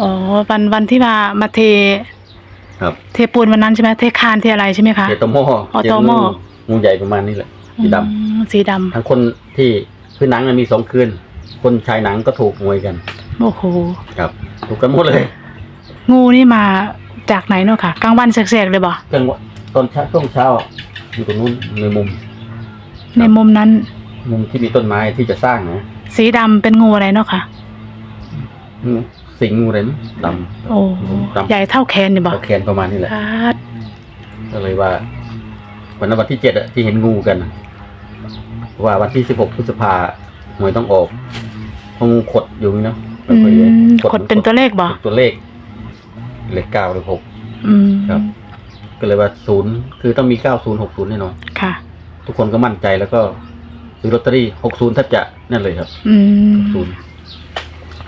อ๋อวันวันที่มามาเท ครับเทปูนวันนั้นใช่ไหมเทคานเทอะไรใช่ไหมคะ เจอตอหม้ออ๋อเจอตอหม้งูองูใหญ่ประมาณนี้แหละสีดำอืมสีดำทั้งคนที่คือหนังมันมีสองคืน คนชายหนังก็ถูกมวยกันโอ้โห ครับ ถูกกันหมดเลยงูนี่มาจากไหนเนาะค่ะกลางวันแสกๆเลยบ่จังหวะตอนเช้าช่วงเช้าอยู่ตรงนู้นในมุม ในมุมนั้น มุมที่มีต้นไม้ที่จะสร้างนะสีดำเป็นงูอะไรเนาะค่ะงู สิงงูอะไรนะดำโอ้ดำใหญ่เท่าแขนนี่บ่เอาแขนประมาณนี้แหละพาดก็เลยว่า วันนั้นวันที่เจ็ดอะที่เห็นงูกันอะว่าวันที่สิบหกพฤษภาหวยต้องออกเพราะงูขดอยู่นี่เนาะอืมขดเป็นตัวเลขบ่เป็นตัวเลขเลขเก้าหรือหก อืมครับ ก็เลยว่าศูนย์คือต้องมีเก้าศูนย์หกศูนย์แน่นอน ค่ะ ทุกคนก็มั่นใจแล้วก็ซื้อลอตเตอรี่หกศูนย์แทบจะนั่นเลยครับอืมศูนย์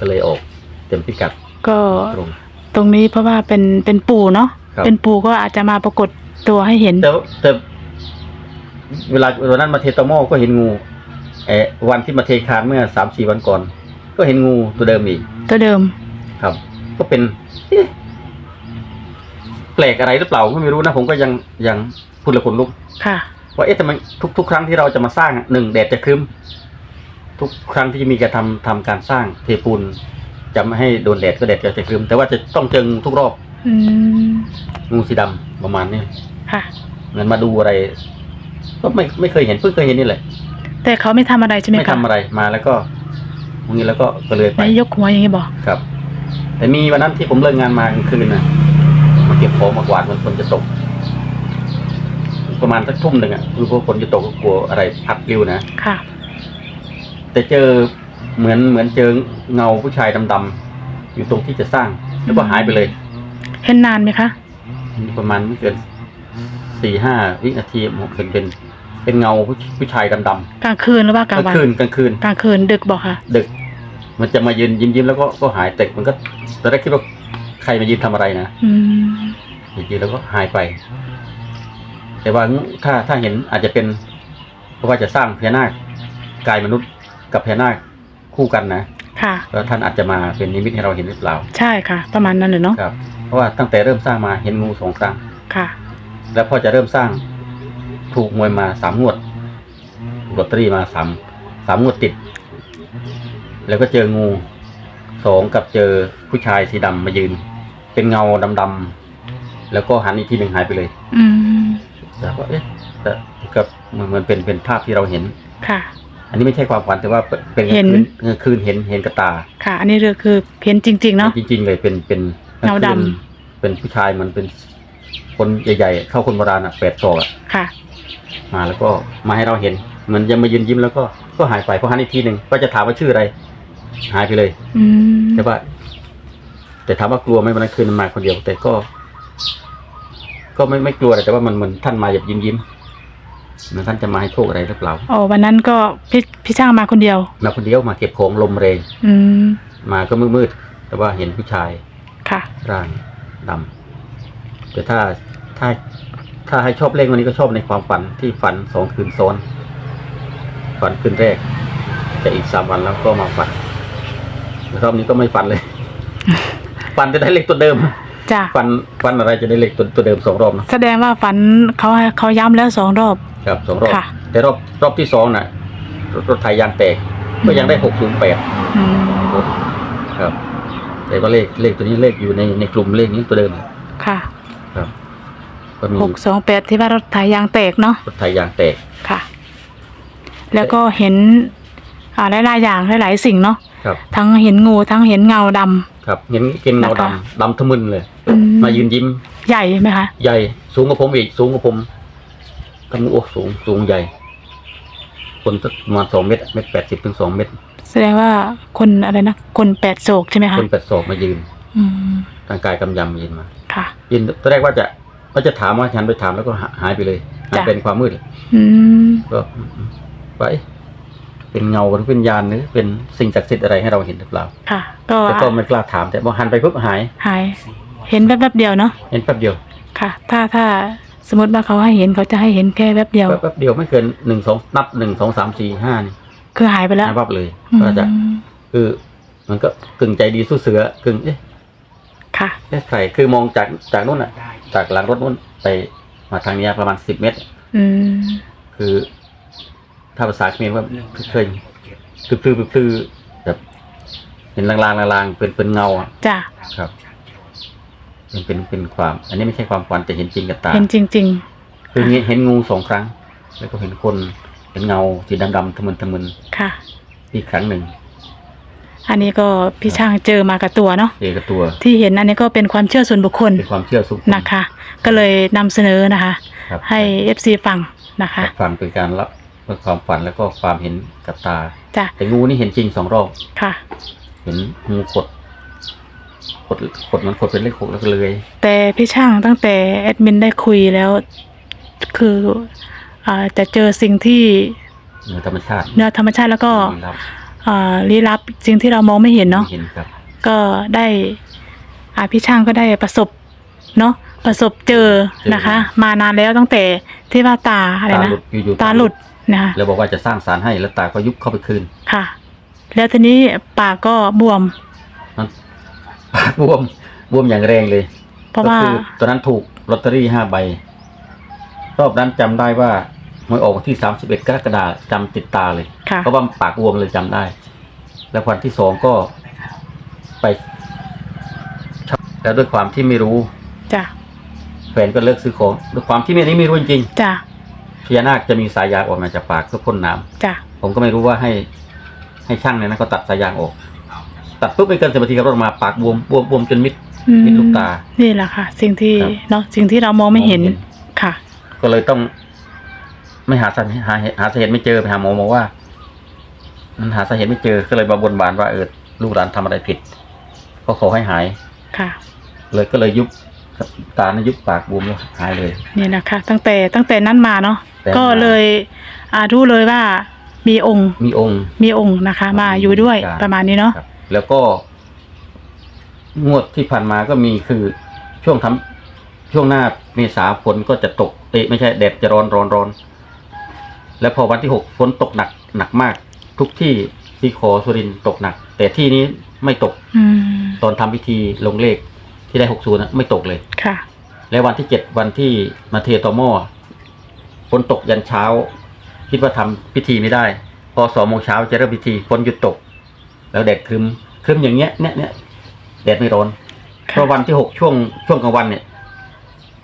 ก็เลยออก เต็มพิกัดก็ตรง ตรงนี้เพราะว่าเป็นเป็นปู่เนาะครับ เป็นปู่ก็อาจจะมาปรากฏตัวให้เห็น แต่แต่เวลาวันนั้นมาเทตอหม้อก็เห็นงูเออวันที่มาเทคานเมื่อสามสี่วันก่อน ก็เห็นงูตัวเดิมอีกตัวเดิม ครับ ก็เป็นเอ๊ะแปลกอะไรหรือเปล่าก็ไม่รู้นะผมก็ยังยังพูดและขนลุก ค่ะ ว่าเอ๊ะทำไมทุกทุกครั้งที่เราจะมาสร้างอะหนึ่งแดดจะครึ้ม ทุกครั้งที่จะมีการทำทำการสร้างเทปูน จะไม่ให้โดนแดดก็แดดก็จะครึ้มแต่ว่าจะต้องเจองูทุกรอบอืมงูสีดำประมาณนี้ค่ะเงินมาดูอะไร ก็ไม่ไม่เคยเห็นเพิ่งเคยเห็นนี่แหละแต่เขาไม่ทำอะไรใช่ไหมไม่คะทำอะไรมาแล้วก็วันนี้แล้วก็ก็เลยไป ไม่ยกหัวอย่างนี้บอกครับ แต่มีวันนั้นที่ผมเลิกงานมากลางคืนนะมาเก็บของมากวาดมันฝนจะตก ประมาณสักทุ่มหนึ่งอะคือพวกฝนจะตกก็กลัวอะไรพัดปลิวนะค่ะ แต่เจอ เหมือนเหมือนเจอเงาผู้ชายดำๆอยู่ตรงที่จะสร้าง แล้วก็หายไปเลย เห็นนานไหมคะ ประมาณไม่เกินสี่ห้าวินาทีเป็นเป็นเป็นเงาผู้ผู้ชายดำกลางคืนหรือว่ากๆกลางลางวัน คืนกลางคืน กลางคืนดึกบอกค่ะ ดึก มันจะมายืนยิ้มยิ้มๆแล้วก็ก็หายแต่มันก็ตอนแรกคิดว่าใครมายืนทำอะไรนะอืม ยืนๆแล้วก็หายไป แต่ว่าถ้าถ้าเห็นอาจจะเป็น เพราะว่าจะสร้างพญานาคกายมนุษย์กับพญานาค คู่กันนะค่ะ แล้วท่านอาจจะมาเป็นนิมิตให้เราเห็นหรือเปล่า ใช่ค่ะ ประมาณนั้นเลยเนาะครับ เพราะว่าตั้งแต่เริ่มสร้างมาเห็นงูสองครั้ง ค่ะ แล้วพอจะเริ่มสร้างถูกมวยมาสามงวดถูกลอตเตอรี่มาสามสามงวดติด แล้วก็เจองูสองกับเจอผู้ชายสีดำมายืน เป็นเงาดำๆแล้วก็หันอีกทีหนึ่งหายไปเลย อืมแล้วก็เอ๊ะแต่ก็เหมือนเหมือนเป็นเป็นภาพที่เราเห็นค่ะ อันนี้ไม่ใช่ความฝันแต่ว่าเป็นเห็น กลางคืนเห็นเห็นกระตาค่ะ อันนี้เรือคือเห็นจริง ๆ เนาะ จริง ๆ เลยเป็นเป็นเงาดำ กลคืนเป็นผู้ชายเหมันเป็นคนใหญ่ๆ เข้าคนโบราณอะแปดศอกอะค่ะ มาแล้วก็มาให้เราเห็นเหมันยังมายืนยิ้มแล้วก็ก็หายไปพอหันอีกทีหนึ่งก็จะถามว่าชื่ออะไร หายไปเลย อืมแต่ว่า แต่ถามว่ากลัวไหมวันนั้นคืนมันมาคนเดียว แต่ก็ ก็ไม่ไม่กลัวแต่ว่ามันเหมือนท่านมาแบบยิ้มยิ้ม เหมือนท่านจะมาให้โชคอะไรหรือเปล่าอ๋อวันนั้นก็พี่พี่ช่างมาคนเดียว มาคนเดียวมาเก็บของลมแรงอืมมาก็มืดๆแต่ว่าเห็นผู้ชายค่ะ ร่างดำแต่ถ้าถ้าถ้าให้ชอบเลขวันนี้ก็ชอบในความฝันที่ฝันสองคืนซ้อน ฝันคืนแรกแต่อีกสามวันแล้วก็มาฝันรอบนี้ก็ไม่ฝันเลย ฝันจะได้เลขตัวเดิม จ้ะฝันฝันอะไรจะได้เลขตัวตัวเดิมสองรอบนะแสดงว่าฝันเขาเขาย้ำแล้วสองรอบ ครับสองรอบ ค่ะ แต่รอบรอบที่สองน่ะรถรถไถยางแตก ก็ยังได้หกศูนย์แปดอืมครับ แต่ว่าเลขเลขตัวนี้เลขอยู่ในในกลุ่มเลขนี้ตัวเดิมค่ะครับ ก็มีหกสองแปดที่ว่ารถไถยางแตกเนาะรถไถยางแตก ค่ะ แล้วก็เห็น อ่าหลายๆอย่างหลายๆสิ่งเนาะครับ ทั้งเห็นงูทั้งเห็นเงาดำ ครับเห็นเห็นเงานะคะดำดำทะมึนเลย อืมมายืนยิ้ม ใหญ่ไหมคะใหญ่ สูงกว่าผมอีก สูงกว่าผมก็นึกโอ้สูง สูงใหญ่ คนสักประมาณสองเมตรเมตรแปดสิบถึงสองเมตร แสดงว่าคนอะไรนะคนแปดโศกใช่ไหมคะคนแปดศอกมายืนอืมร่างกายกำยำยืนมา ค่ะ ยืนตอนแรกว่าจะว่าจะถามว่าฉันไปถามแล้วก็หาหายไปเลยหายจ้ะ เป็นความมืดอืมก็ไป เป็นเงาหรือเป็นยานหรือเป็นสิ่งศักดิ์สิทธิ์อะไรให้เราเห็นหรือเปล่า ค่ะ ก็แต่ก็ไม่กล้าถามแต่พอหันไปปุ๊บหาย หาย เห็นแวบๆเดียวเนาะ เห็นแป๊บเดียว ค่ะ ถ้าถ้าสมมติว่าเขาให้เห็นเขาจะให้เห็นแค่แวบเดียว แป๊บเดียวไม่เกินหนึ่งสองนับหนึ่งสองสามสี่ห้านี่ คือหายไปแล้วหายวับเลยอืมก็จะคือมันก็กึ่งใจดีสู้เสือกึ่งเอ๊ะ ค่ะเอ๊ะใครคือมองจากจากนู่นอะ จากหลังรถนู่นไปมาทางเนี้ยประมาณสิบเมตร อืมคือ ถ้าภาษาเขมรว่าเคยพลือพลือพลือแบบ เห็นลางๆลางๆเป็นเป็นเงาอะจ้ะครับเป็นเป็นเป็นความ อันนี้ไม่ใช่ความฝันแต่เห็นจริงกับตาเห็นจริงคือเห็นเห็นงูสองครั้ง แล้วก็เห็นคนเห็นเงาสีดำๆทะมึนทะมึนๆค่ะ อีกครั้งหนึ่งอันนี้ก็พี่ช่างเจอมากับตัวเนาะเอกบตัว ที่เห็นอันนี้ก็เป็นความเชื่อส่วนบุคคลเป็นความเชื่อสุขนะคะ ก็เลยนำเสนอนะคะครับให้ FC ฟังนะคะฟังเป็นการรับ เพื่อความฝันแล้วก็ความเห็นกับตา จ้ะแต่งูนี่เห็นจริงสองรอบ ค่ะ เห็นงูขดขดขดมันขดเป็นเลขหกแล้วก็เลยแต่พี่ช่างตั้งแต่แอดมินได้คุยแล้ว คืออ่าจะเจอสิ่งที่เหนือธรรมชาติเนื้อธรรมชาติแล้วก็ลี้ลับอ่าลี้ลับสิ่งที่เรามองไม่เห็นเนาะ เห็นครับ ก็ได้อาพี่ช่างก็ได้ประสบเนาะประสบเจอนะคะ มานานแล้วตั้งแต่ที่ว่าตาอะไรตานะ หลุดอยู่ๆตาหลุด นะคะแล้วบอกว่าจะสร้างสารให้แล้วตาก็ยุบเข้าไปคืนค่ะ แล้วทีนี้ปากก็บวมมันปากบวมบวมอย่างแรงเลยเพราะว่าก็คือตอนนั้นถูกลอตเตอรี่ห้าใบ รอบนั้นจำได้ว่าหวยออกวันที่สามสิบเอ็ดกรกฎาคมจำติดตาเลยค่ะเพราะว่าปากบวมเลยจำได้ แล้ววันที่สองก็ไปแล้วด้วยความที่ไม่รู้จ้ะแฟนก็เลิกซื้อของด้วยความที่เมียนี้ไม่รู้จริงจ้ะๆ พญานาคจะมีสายยางออกมาจากปากเพื่อพ่นน้ำจ้ะผมก็ไม่รู้ว่าให้ให้ช่างเนี่ยนะเขาตัดสายยางออก ตัดปุ๊บไม่เกินสิบนาทีครับรถมาปากบวมบวมบวมจนมิด อืมมิดลูกตานี่แหละค่ะ สิ่งที่ครับ เนาะสิ่งที่เรามองไม่เห็นมองไม่เห็นค่ะ ก็เลยต้อง ไม่หาสาเหตุหาเหตุหาสาเหตุไม่เจอไปหาหมอบอกว่า มันหาสาเหตุไม่เจอก็เลยมาบนบานว่าเออลูกหลานทำอะไรผิดก็ขอให้หาย ค่ะ เลยก็เลยยุบตานะยุบปากบวมแล้วหายเลย นี่นะคะ ตั้งแต่ตั้งแต่นั้นมาเนาะแต่ก็เลยอ่ารู้เลยว่ามีองค์มีองค์ มีองค์นะคะ มาอยู่ด้วยครับประมาณนี้เนาะครับ แล้วก็ งวดที่ผ่านมาก็มีคือช่วงทำช่วงหน้าเมษาฝนก็จะตกเอะไม่ใช่แดดจะร้อนร้อนร้อน แล้วพอวันที่หกฝนตกหนักหนักมาก ทุกที่ที่ขอสุรินทร์ตกหนัก แต่ที่นี้ไม่ตกอืมตอนทำพิธีลงเลขที่ได้หกศูนย์ไม่ตกเลย ค่ะ แล้ววันที่เจ็ดวันที่มาเทตอหม้อ ฝนตกยันเช้า คิดว่าทำพิธีไม่ได้ พอสองโมงเช้าจะเริ่มพิธีฝนหยุดตก แล้วแดดครึมครึมอย่างเงี้ยเนี่ยเนี่ยแดดไม่ร้อนค่ะเพราะวันที่หกช่วงช่วงกลางวันเนี่ย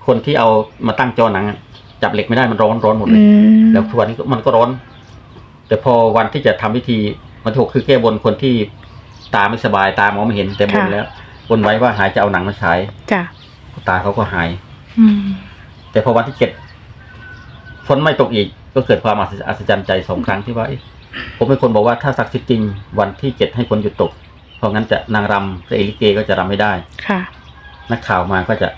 คนที่เอามาตั้งจอหนังอะจับเหล็กไม่ได้มันร้อนร้อนหมดเลอืยมแล้วทุกวันนี้ก็มันก็ร้อน แต่พอวันที่จะทำพิธีวันที่หกคือแก้บนคนที่ตาไม่สบายตามองไม่เห็นแต่บนแล้วบนไว้ว่าหายจะเอาหนังมาฉายจ้ะตาเขาก็หายอืมแต่พอวันที่เจ็ด ฝนไม่ตกอีก ก็เกิดความอัศอัศจรรย์ใจสองครั้งที่ว่าเอ๊ะผมเป็นคนบอกว่าถ้าศักดิ์สิทธิ์จริงวันที่เจ็ดให้ฝนหยุดตก เพราะงั้นจะนางรำพระเอกลิเกก็จะรำไม่ได้ค่ะ นักข่าวมาก็จะ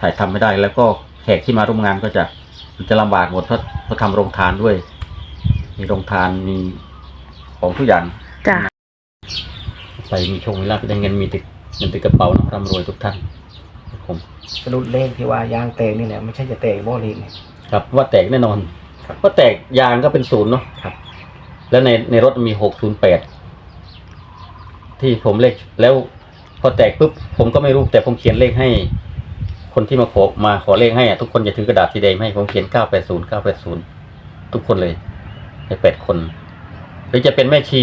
ถ่ายทำไม่ได้ แล้วก็แขกที่มาร่วมงานก็จะมันจะลำบากหมดเพราะเพราะทำโรงทานด้วย มีโรงทานมีของทุกอย่างจ้ะไปมีโชคมีลาภได้เงินมีติดเงินติดกระเป๋านะร่ำรวยทุกท่านครับผมสรุปเลขที่ว่ายางแตกนี่แหละไม่ใช่จะแตกบ่อเลขเนี่ย ครับว่าแตกแน่นอนครับว่าแตกยางก็เป็นศูนย์เนาะครับ แล้วในในรถมีหกศูนย์แปดที่ผมเลขแล้วพอแตกปุ๊บผมก็ไม่รู้แต่ผมเขียนเลขให้ คนที่มาขอมาขอเลขให้อะทุกคนจะถือกระดาษสีแดงมาให้ผมเขียนเก้าแปดศูนย์เก้าแปดศูนย์ทุกคนเลยในแปดคน หรือจะเป็นแม่ชี